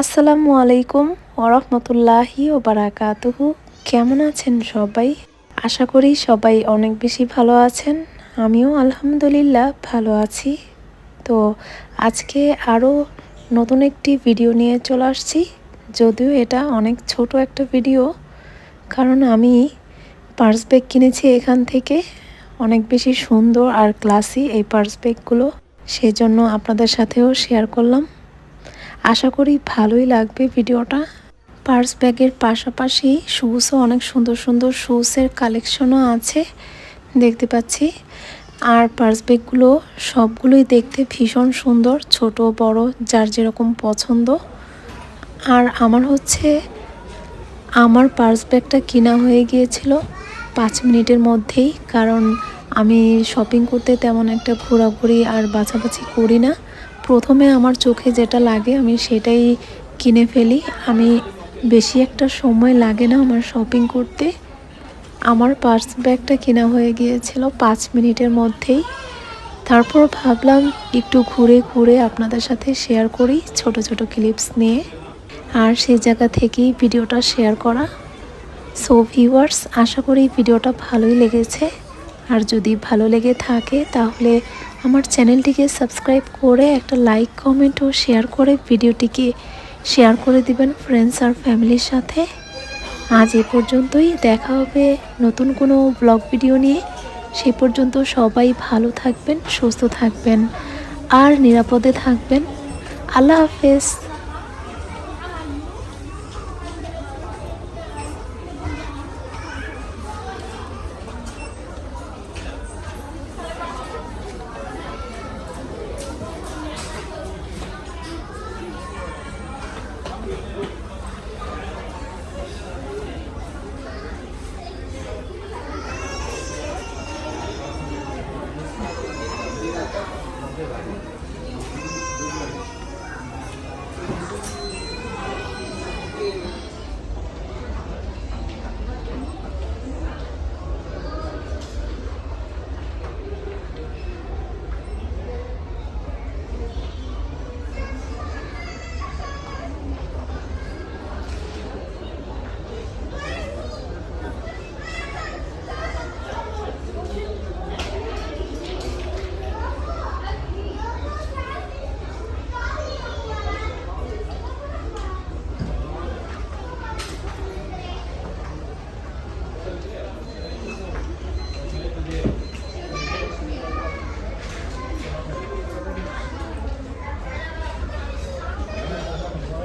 আসসালামু আলাইকুম ওরহমতুল্লাহি ও বারাকাতুহু কেমন আছেন সবাই? আশা করি সবাই অনেক বেশি ভালো আছেন। আমিও আলহামদুলিল্লাহ ভালো আছি। তো আজকে আরও নতুন একটি ভিডিও নিয়ে চলে আসছি। যদিও এটা অনেক ছোট একটা ভিডিও, কারণ আমি পার্স ব্যাগ কিনেছি এখান থেকে। অনেক বেশি সুন্দর আর ক্লাসি এই পার্স ব্যাগগুলো। সেজন্য আপনাদের সাথেও শেয়ার করলাম। আশা করি ভালোই লাগবে ভিডিওটা। পার্স ব্যাগের পাশাপাশি শুজও অনেক সুন্দর সুন্দর শুজের কালেকশনও আছে, দেখতে পাচ্ছি। আর পার্স ব্যাগগুলো সবগুলোই দেখতে ভীষণ সুন্দর, ছোট, বড়, যার যেরকম পছন্দ। আর আমার হচ্ছে, আমার পার্স ব্যাগটা কিনা হয়ে গিয়েছিল পাঁচ মিনিটের মধ্যেই, কারণ আমি শপিং করতে তেমন একটা ঘোরাঘুরি আর বাছাবাছি করি না। প্রথমে আমার চোখে যেটা লাগে আমি সেটাই কিনে ফেলি। আমি বেশি একটা সময় লাগে না আমার শপিং করতে। আমার পার্স ব্যাগটা কেনা হয়ে গিয়েছিল পাঁচ মিনিটের মধ্যেই। তারপর ভাবলাম একটু ঘুরে ঘুরে আপনাদের সাথে শেয়ার করি ছোট ছোট ক্লিপস নিয়ে। আর সেই জায়গা থেকেই ভিডিওটা শেয়ার করা। সো ভিউয়ার্স আশা করি ভিডিওটা ভালোই লেগেছে। আর যদি ভালো লেগে থাকে, তাহলে আমার চ্যানেলটিকে সাবস্ক্রাইব করে একটা লাইক, কমেন্ট ও শেয়ার করে ভিডিওটিকে শেয়ার করে দিবেন ফ্রেন্ডস আর ফ্যামিলির সাথে। আজ এ পর্যন্তই, দেখা হবে নতুন কোনো ব্লগ ভিডিও নিয়ে। সেই পর্যন্ত সবাই ভালো থাকবেন, সুস্থ থাকবেন আর নিরাপদে থাকবেন। আল্লাহ হাফেজ। like,